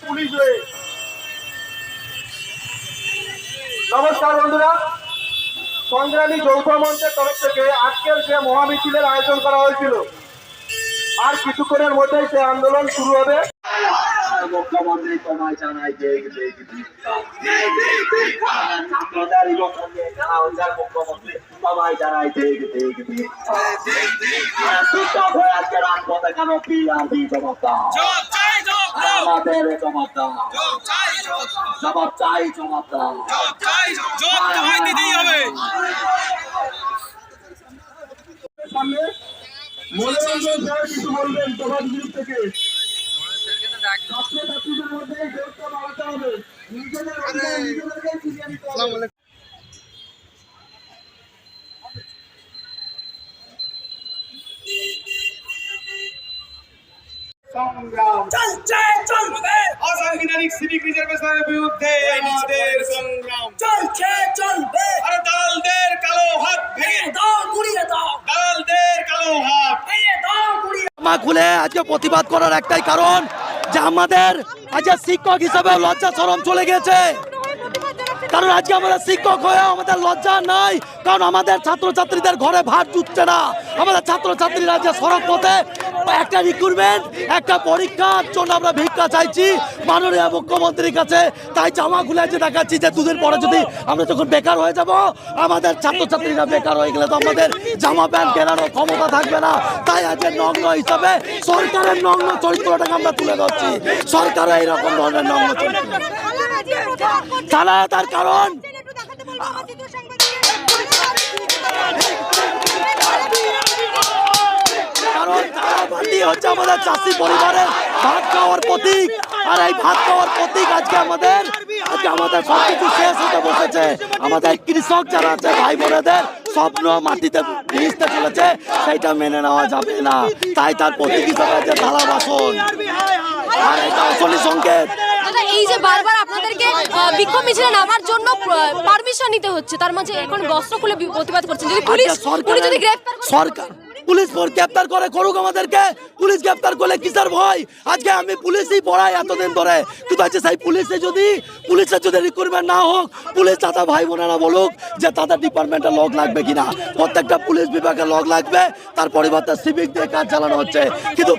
Police হয়ে। নমস্কার বন্ধুরা। সংগ্রামী যৌথ মঞ্চের তরফ থেকে আজকের যে মহামিছিলের আয়োজন করা হয়েছিল আর কিছুক্ষণের মধ্যেই সে আন্দোলন শুরু হবে। মুখ্যমন্ত্রী তোমায় জানাই দেখ দেখ নিয়ে জানা হচ্ছে মুখ্যমন্ত্রী তোমায় জানাই দেখ দেখ শিক্ষক হয়ে আজকে রাজপথে কেন বিআরবি জবাব আমাদের জবাব দাও। জবাব চাই জবাব দাও। জবাব চাই জবাব দাও। জবাব চাই জবাব তো ভাই দিতেই হবে। সামনে। মনোরঞ্জন স্যার কিছু বলবেন প্রভাত গ্রুপ থেকে। ছাত্রছাত্রীদের মধ্যে এই বাড়াতে হবে। নিজেদের মধ্যে ফিরিয়ে নিতে হবে। সংগ্রাম। চলছে চলবে অসাংবিধানিক সিভিক রিজার্ভেশনের বিরুদ্ধে আমাদের সংগ্রাম। চলছে চলবে। আরে দালালদের কালো হাত ভেঙে। দাও গুড়িয়ে দাও। দালালদের কালো হাত। ভেঙে দাও গুড়িয়ে জামা খুলে আজকে প্রতিবাদ করার একটাই কারণ যে আমাদের আজকে শিক্ষক হিসাবে লজ্জা শরম চলে গেছে কারণ আজকে আমাদের শিক্ষক হয়ে আমাদের লজ্জা নাই, কারণ আমাদের ছাত্রছাত্রীদের ঘরে ভাত জুটছে না। আমাদের ছাত্রছাত্রীরা যে সড়ক পথে একটা রিক্রুটমেন্ট একটা পরীক্ষার জন্য আমরা ভিক্ষা চাইছি, মাননীয় মুখ্যমন্ত্রীর কাছে তাই জামা খুলে যে দেখাচ্ছি যে দুদিন পরে যদি আমরা যখন বেকার হয়ে যাব, আমাদের ছাত্রছাত্রীরা বেকার হয়ে গেলে তো আমাদের জামা প্যান্ট কেনারও ক্ষমতা থাকবে না। তাই আজকে নগ্ন হিসাবে সরকারের নগ্ন চরিত্রটাকে আমরা তুলে ধরছি। সরকারও এইরকম ধরনের নগ্ন চরিত্র। তারা তার কারণ। কারণ তারাবাতি হচ্ছে আমাদের চাষি পরিবারের ভাত খাওয়ার প্রতীক। আর এই ভাত খাওয়ার প্রতীক আজকে আমাদের আজকে আমাদের শেষ হতে বসেছে। আমাদের কৃষক যারা আছে ভাই বোনেদের স্বপ্ন মাটিতে ভিজতে চলেছে, সেইটা মেনে নেওয়া যাবে না। তাই তার প্রতীক হিসাবে যে থালা বাসন। আর এটা সংকেত। দাদা এই যে বারবার আপনাদেরকে বিক্ষোভ মিছিলে নামার জন্য পারমিশন নিতে হচ্ছে তার মাঝে এখন বস্ত্র খুলে প্রতিবাদ করছেন। যদি পুলিশ আজকে পুলিশ যদি গ্রেফতার সরকার পুলিশ গ্রেপ্তার করে করুক আমাদেরকে। পুলিশ গ্রেপ্তার করলে কিসের ভয়? আজকে আমি পুলিশই পড়াই এতদিন ধরে। কিন্তু আজকে সেই পুলিশে যদি পুলিশের যদি রিক্রুটমেন্ট না হোক পুলিশ দাদা ভাই বোনেরা বলুক যে তাদের ডিপার্টমেন্টে লগ লাগবে কিনা। প্রত্যেকটা পুলিশ বিভাগে লগ লাগবে। তার পরিবর্তে সিভিক দিয়ে কাজ চালানো হচ্ছে। কিন্তু